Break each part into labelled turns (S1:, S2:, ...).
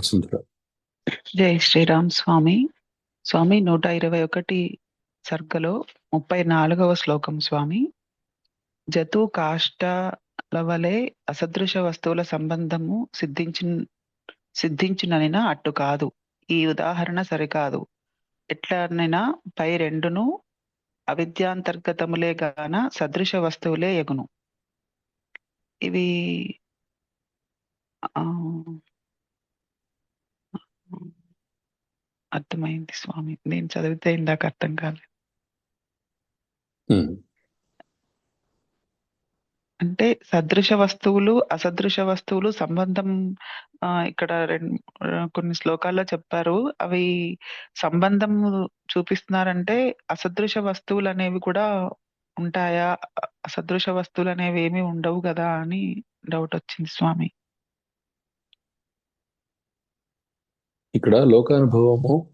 S1: వసుంధర
S2: జై శ్రీరామ్ స్వామి. స్వామి నూట ఇరవై ఒకటి సర్గలో ముప్పై నాలుగవ శ్లోకం స్వామి. జతు కాష్టల వలె అసదృశ వస్తువుల సంబంధము సిద్ధించి సిద్ధించిననిన అట్టు కాదు. ఈ ఉదాహరణ సరికాదు. ఎట్లనైనా పై రెండును అవిద్యాంతర్గతములే గాన సదృశ వస్తువులే ఎగును. ఇవి అర్థమైంది స్వామి. నేను చదివితే ఇందాక అర్థం కాలేదు అంటే సదృశ వస్తువులు అసదృశ వస్తువులు సంబంధం ఇక్కడ రెండు కొన్ని శ్లోకాల్లో చెప్పారు. అవి సంబంధం చూపిస్తున్నారంటే అసదృశ వస్తువులు అనేవి కూడా ఉంటాయా? అసదృశ వస్తువులు అనేవి ఏమీ ఉండవు కదా అని డౌట్ వచ్చింది స్వామి.
S1: ఇక్కడ లోకానుభవము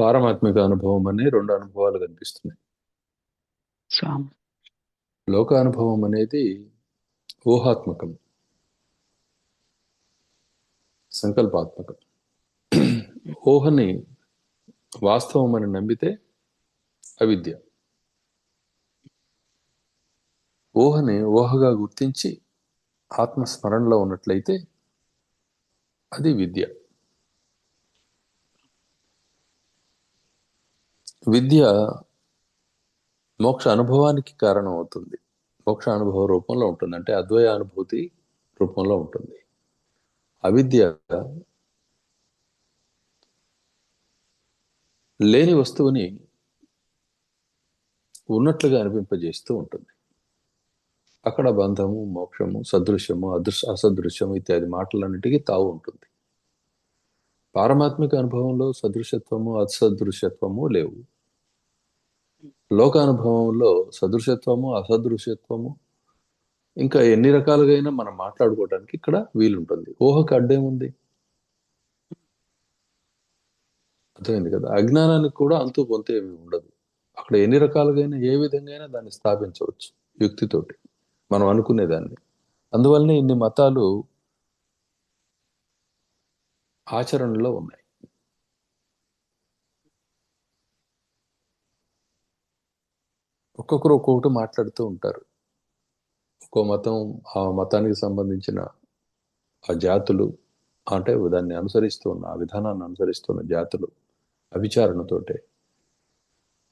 S1: పారమాత్మిక అనుభవం అనే రెండు అనుభవాలు కనిపిస్తున్నాయి. లోకానుభవం అనేది ఊహాత్మకం సంకల్పాత్మకం. ఊహని వాస్తవం అని నమ్మితే అవిద్య. ఊహని ఊహగా గుర్తించి ఆత్మస్మరణలో ఉన్నట్లయితే అది విద్య. విద్య మోక్ష అనుభవానికి కారణం అవుతుంది. మోక్ష అనుభవ రూపంలో ఉంటుంది. అంటే అద్వయ అనుభూతి రూపంలో ఉంటుంది. అవిద్య లేని వస్తువుని ఉన్నట్లుగా అనిపింపజేస్తూ ఉంటుంది. అక్కడ బంధము మోక్షము సదృశ్యము అదృశ్య అసదృశ్యము ఇత్యాది మాటలన్నిటికీ తావు ఉంటుంది. పారమాత్మిక అనుభవంలో సదృశత్వము అసదృశ్యత్వము లేవు. లోకానుభవంలో సదృశత్వము అసదృశ్యత్వము ఇంకా ఎన్ని రకాలుగా అయినా మనం మాట్లాడుకోవడానికి ఇక్కడ వీలుంటుంది. ఊహకు అడ్డేముంది? అర్థమైంది కదా? అజ్ఞానానికి కూడా అంతు పొంత ఏమి ఉండదు. అక్కడ ఎన్ని రకాలుగా అయినా ఏ విధంగా అయినా దాన్ని స్థాపించవచ్చు యుక్తితోటి. మనం అనుకునేదాన్ని. అందువల్లనే ఇన్ని మతాలు ఆచరణలో ఉన్నాయి. ఒక్కొక్కరు ఒక్కొక్కటి మాట్లాడుతూ ఉంటారు. ఒక్కో మతం ఆ మతానికి సంబంధించిన ఆ జాతులు అంటే దాన్ని అనుసరిస్తూ ఉన్న ఆ విధానాన్ని అనుసరిస్తున్న జాతులు అవిచారణతోటే.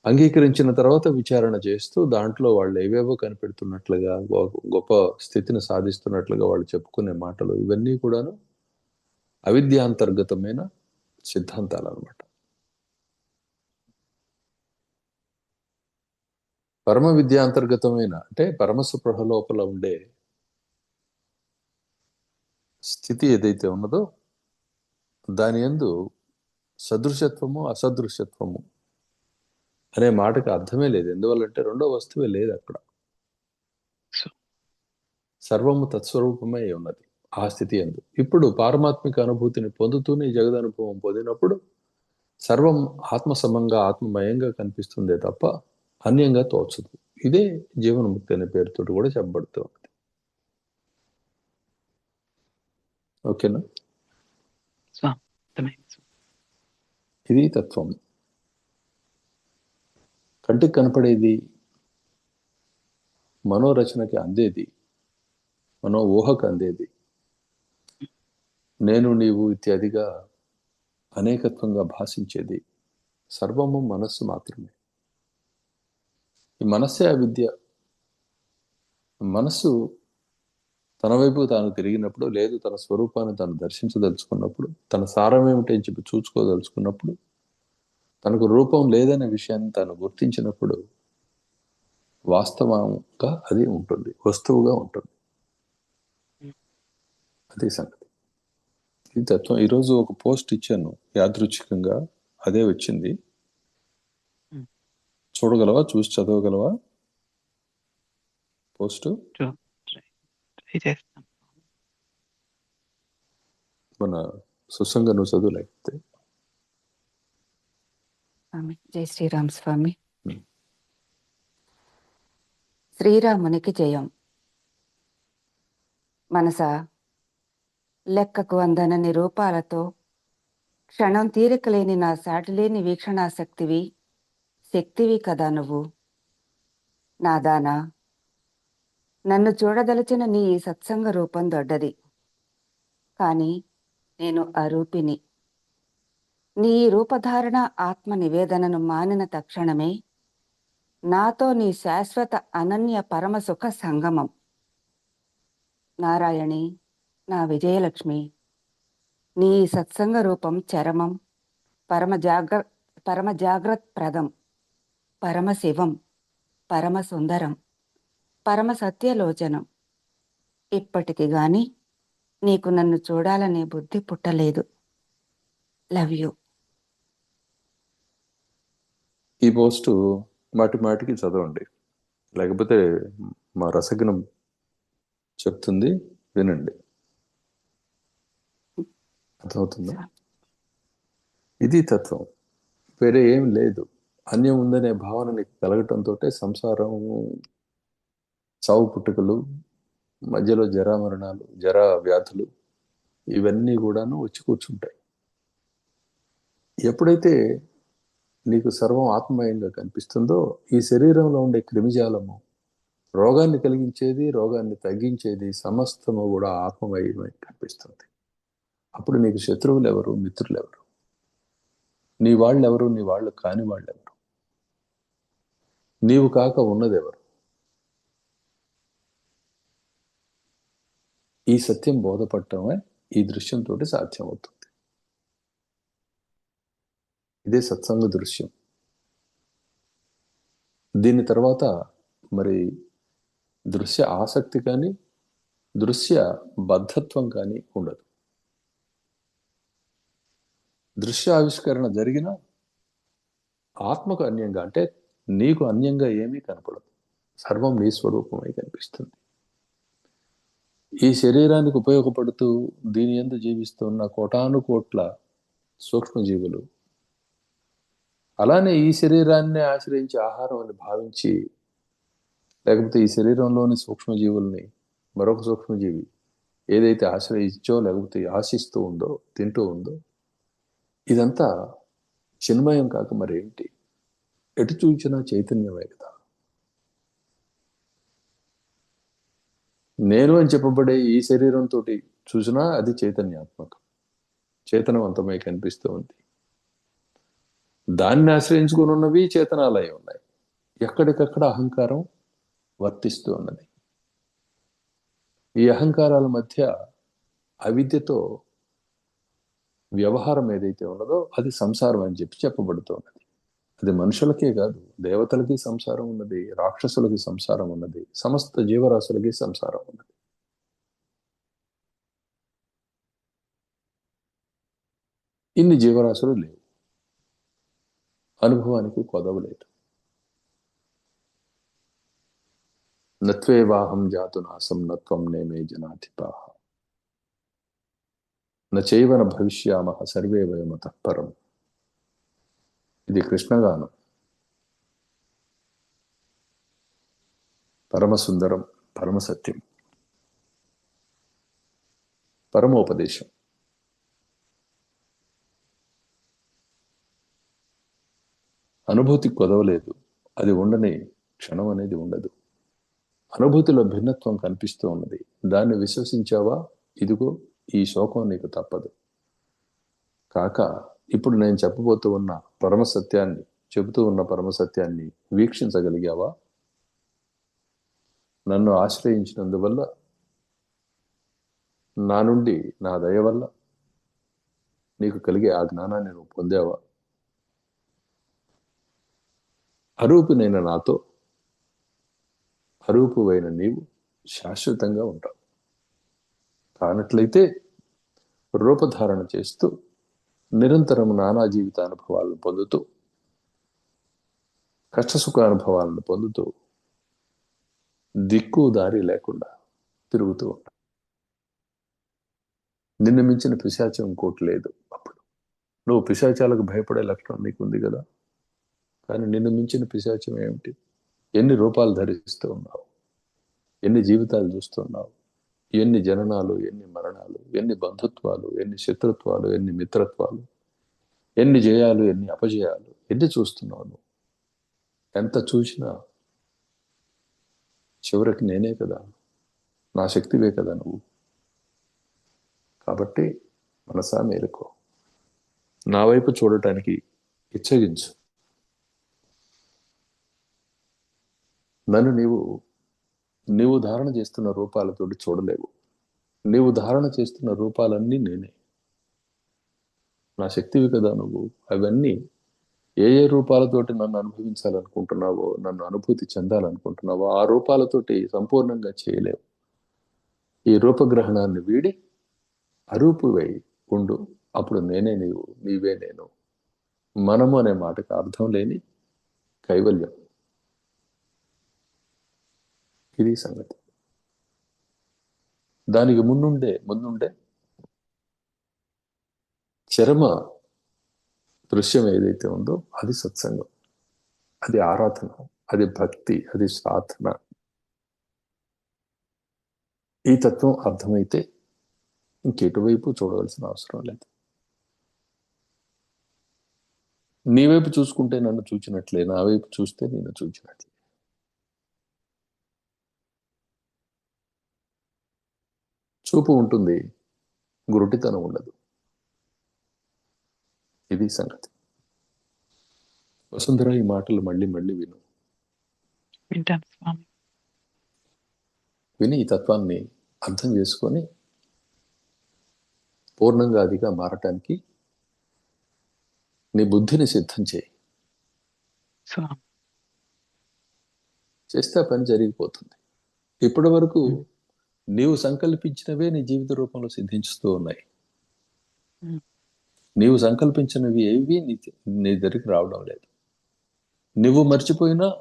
S1: అంగీకరించిన తర్వాత విచారణ చేస్తూ దాంట్లో వాళ్ళు ఏవేవో కనిపెడుతున్నట్లుగా గొప్ప స్థితిని సాధిస్తున్నట్లుగా వాళ్ళు చెప్పుకునే మాటలు ఇవన్నీ కూడాను అవిద్యాంతర్గతమైన సిద్ధాంతాలు అనమాట పరమ విద్యాంతర్గతమైన అంటే పరమసుప్రహ లోపల ఉండే స్థితి ఏదైతే ఉన్నదో దాని యందు సదృశత్వము అసదృశ్యత్వము అనే మాటకి అర్థమే లేదు. ఎందువల్లంటే రెండో వస్తువే లేదు అక్కడ. సర్వము తత్స్వరూపమే ఉన్నది ఆ స్థితి ఎందు ఇప్పుడు పారమాత్మిక అనుభూతిని పొందుతూనే ఈ జగదనుభవం పొందినప్పుడు సర్వం ఆత్మసమంగా ఆత్మమయంగా కనిపిస్తుందే తప్ప అన్యంగా తోచదు. ఇదే జీవన్ముక్తి అనే పేరుతో కూడా చెప్పబడుతూ ఉంది. ఓకేనా. ఇది తత్వం. కంటికి కనపడేది మనోరచనకి అందేది మనో ఊహకు అందేది. నేను నీవు ఇత్యాదిగా అనేకత్వంగా భాషించేది సర్వము మనస్సు మాత్రమే. ఈ మనస్సే అవిద్య మనస్సు తన వైపు తాను తిరిగినప్పుడు లేదు తన స్వరూపాన్ని తాను దర్శించదలుచుకున్నప్పుడు తన సారం ఏమిటని అని చెప్పి చూసుకోదలుచుకున్నప్పుడు తనకు రూపం లేదనే విషయాన్ని తాను గుర్తించినప్పుడు వాస్తవంగా అది ఉంటుంది వస్తువుగా ఉంటుంది. అదే సంగతి. ఈ తత్వం ఈరోజు ఒక పోస్ట్ ఇచ్చాను యాదృచ్ఛికంగా. అదే వచ్చింది. చూడగలవా? చూసి చదవగలవా? పోస్ట్? మన సుసంగ నువ్వు చదువు లేకపోతే.
S3: జై శ్రీరామ్ స్వామి. శ్రీరామునికి జయం. మనస లెక్కకు అందనని రూపాలతో క్షణం తీరికలేని నా సాటిలేని వీక్షణాశక్తివి శక్తివి కదా నువ్వు? నాదానా నన్ను చూడదలచిన నీ ఈ సత్సంగ రూపం దొడ్డది. కాని నేను అరూపిని నీ రూపధారణ ఆత్మ నివేదనను మానిన తక్షణమే నాతో నీ శాశ్వత అనన్య పరమ సుఖ సంగమం. నారాయణి నా విజయలక్ష్మి నీ సత్సంగ రూపం చరమం పరమ జాగ్ర పరమ జాగ్రత్ప్రదం పరమశివం పరమ సుందరం పరమ సత్యలోచనం ఇప్పటికి గాని నీకు నన్ను చూడాలనే బుద్ధి పుట్టలేదు. Love you.
S1: ఈ పోస్టు మాటి మాటికి చదవండి. లేకపోతే మా రసజ్ఞం చెప్తుంది వినండి. అర్థమవుతుందా? ఇది తత్వం. వేరే ఏం లేదు. అన్యం ఉందనే భావన నీకు కలగటంతో సంసారం చావు పుట్టుకలు మధ్యలో జరామరణాలు జరా వ్యాధులు ఇవన్నీ కూడాను వచ్చి కూర్చుంటాయి. ఎప్పుడైతే నీకు సర్వం ఆత్మయంగా కనిపిస్తుందో ఈ శరీరంలో ఉండే క్రిమిజాలము రోగాన్ని కలిగించేది రోగాన్ని తగ్గించేది సమస్తము కూడా ఆత్మమయమై కనిపిస్తుంది. అప్పుడు నీకు శత్రువులు ఎవరు మిత్రులు ఎవరు నీ వాళ్ళు ఎవరు నీ వాళ్ళు కాని వాళ్ళు ఎవరు నీవు కాక ఉన్నదెవరు? ఈ సత్యం బోధపడటమే ఈ దృశ్యంతో సాధ్యమవుతుంది. ఇదే సత్సంగ దృశ్యం. దీని తర్వాత మరి దృశ్య ఆసక్తి కానీ దృశ్య బద్ధత్వం కానీ ఉండదు. దృశ్య ఆవిష్కరణ జరిగిన ఆత్మకు అన్యంగా అంటే నీకు అన్యంగా ఏమీ కనపడదు. సర్వం నీ స్వరూపమై కనిపిస్తుంది. ఈ శరీరానికి ఉపయోగపడుతూ దీని ఎందు జీవిస్తున్న కోటాను కోట్ల సూక్ష్మజీవులు అలానే ఈ శరీరాన్ని ఆశ్రయించి ఆహారం అని భావించి లేకపోతే ఈ శరీరంలోని సూక్ష్మజీవుల్ని మరొక సూక్ష్మజీవి ఏదైతే ఆశ్రయించో లేకపోతే ఆశిస్తూ ఉందో తింటూ ఉందో ఇదంతా చిన్మయం కాక మరేంటి? ఎటు చూచినా చైతన్యమే కదా. నేను అని చెప్పబడే ఈ శరీరంతో చూసినా అది చైతన్యాత్మకం. చేతనవంతమై కనిపిస్తూ ఉంది. దాన్ని ఆశ్రయించుకుని ఉన్నవి చేతనాలై ఉన్నాయి. ఎక్కడికక్కడ అహంకారం వర్తిస్తూ ఉన్నది. ఈ అహంకారాల మధ్య అవిద్యతో వ్యవహారం ఏదైతే ఉన్నదో అది సంసారం అని చెప్పి చెప్పబడుతున్నది అది మనుషులకే కాదు దేవతలకి సంసారం ఉన్నది రాక్షసులకి సంసారం ఉన్నది సమస్త జీవరాశులకి సంసారం ఉన్నది. ఇన్ని జీవరాశులు లేవు. అనుభవానికి కొదవలేదు నత్వేవాహం జాతు నాసం నత్వం నేమే జనాధిపాహ. నైవన భవిష్యామ సర్వే వయమతఃపరం ఇది కృష్ణగానం. పరమసుందరం పరమసత్యం. పరమోపదేశం. అనుభూతి కొదవలేదు. అది ఉండని క్షణం అనేది ఉండదు. అనుభూతిలో భిన్నత్వం కనిపిస్తూ ఉన్నది. దాన్ని విశ్వసించావా? ఇదిగో ఈ శోకం నీకు తప్పదు. కాక ఇప్పుడు నేను చెప్పబోతూ ఉన్న పరమసత్యాన్ని చెబుతూ ఉన్న పరమసత్యాన్ని వీక్షించగలిగావా? నన్ను ఆశ్రయించినందువల్ల నా నుండి నా దయ వల్ల నీకు కలిగే ఆ జ్ఞానాన్ని నువ్వు పొందావా? అరూపినైన నాతో అరూపువైన నీవు శాశ్వతంగా ఉంటావు. కానట్లయితే రూపధారణ చేస్తూ నిరంతరం నానా జీవిత అనుభవాలను పొందుతూ కష్టసుఖ అనుభవాలను పొందుతూ దిక్కు దారి లేకుండా తిరుగుతూ ఉంటాం. నిన్ను మించిన పిశాచం ఇంకోటి లేదు అప్పుడు. నువ్వు పిశాచాలకు భయపడే లక్షణం నీకు ఉంది కదా. కానీ నిన్ను మించిన పిశాచం ఏమిటి? ఎన్ని రూపాలు ధరిస్తూ ఉన్నావు? ఎన్ని జీవితాలు చూస్తున్నావు ఎన్ని జననాలు ఎన్ని మరణాలు ఎన్ని బంధుత్వాలు ఎన్ని శత్రుత్వాలు ఎన్ని మిత్రత్వాలు ఎన్ని జయాలు ఎన్ని అపజయాలు ఎన్ని చూస్తున్నావు ఎంత చూసినా చివరికి నేనే కదా. నా శక్తివే కదా నువ్వు. కాబట్టి మనసా మేలుకో. నా వైపు చూడటానికి ఇచ్చగించు. నన్ను నీవు నీవు ధారణ చేస్తున్న రూపాలతోటి చూడలేవు. నీవు ధారణ చేస్తున్న రూపాలన్నీ నేనే. నా శక్తివి కదా నువ్వు. అవన్నీ ఏ ఏ రూపాలతోటి నన్ను అనుభవించాలనుకుంటున్నావో నన్ను అనుభూతి చెందాలనుకుంటున్నావో ఆ రూపాలతోటి సంపూర్ణంగా చేయలేవు. ఈ రూపగ్రహణాన్ని వీడి అరూపువై ఉండు. అప్పుడు నేనే నీవు నీవే నేను. మనము అనే మాటకు అర్థం లేని కైవల్యం. ఇది సంగతి. దానికి ముందుండే ముందుండే చరమ దృశ్యం ఏదైతే ఉందో అది సత్సంగం. అది ఆరాధన అది భక్తి అది సాధన. ఈ తత్వం అర్థమైతే ఇంకెటువైపు చూడవలసిన అవసరం లేదు. నీ వైపు చూసుకుంటే నన్ను చూచినట్లే నా వైపు చూస్తే నేను చూచినట్లే. చూపు ఉంటుంది. గురుటితనం ఉండదు. ఇది సంగతి. వసుంధర ఈ మాటలు మళ్ళీ మళ్ళీ విను.
S2: వింటాను స్వామి.
S1: విని ఈ తత్వాన్ని అర్థం చేసుకొని పూర్ణంగా అదిగా మారటానికి నీ బుద్ధిని సిద్ధం చేయి. చేస్తే పని జరిగిపోతుంది. ఇప్పటి వరకు నీవు సంకల్పించినవే నీ జీవిత రూపంలో సిద్ధించుతూ ఉన్నాయి. నీవు సంకల్పించినవి ఏవి నీ నీ దగ్గరికి రావడం లేదు. నువ్వు మర్చిపోయినా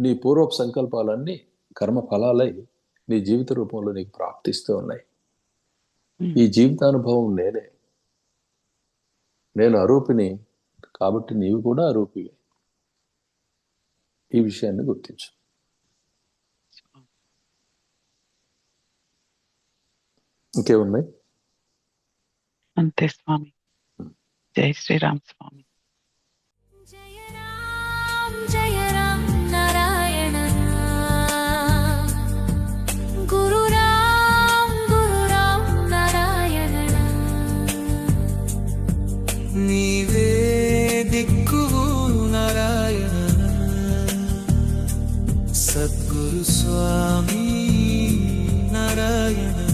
S1: నీ పూర్వపు సంకల్పాలన్నీ కర్మ ఫలాలై నీ జీవిత రూపంలో నీకు ప్రాప్తిస్తూ ఉన్నాయి. ఈ జీవితానుభవం నేనే. నేను అరూపిని కాబట్టి నీవు కూడా అరూపివి. ఈ విషయాన్ని గుర్తించు. ఇంకేమున్నాయి?
S2: అంతే స్వామి. జై శ్రీరామ్ స్వామి.
S4: జయ రామ్ జయ రామ్ నారాయణ. గురు రామ్ గురు రామ్ నారాయణ.
S5: నీవే దిక్కువు నారాయణ. సద్గురు స్వామి నారాయణ.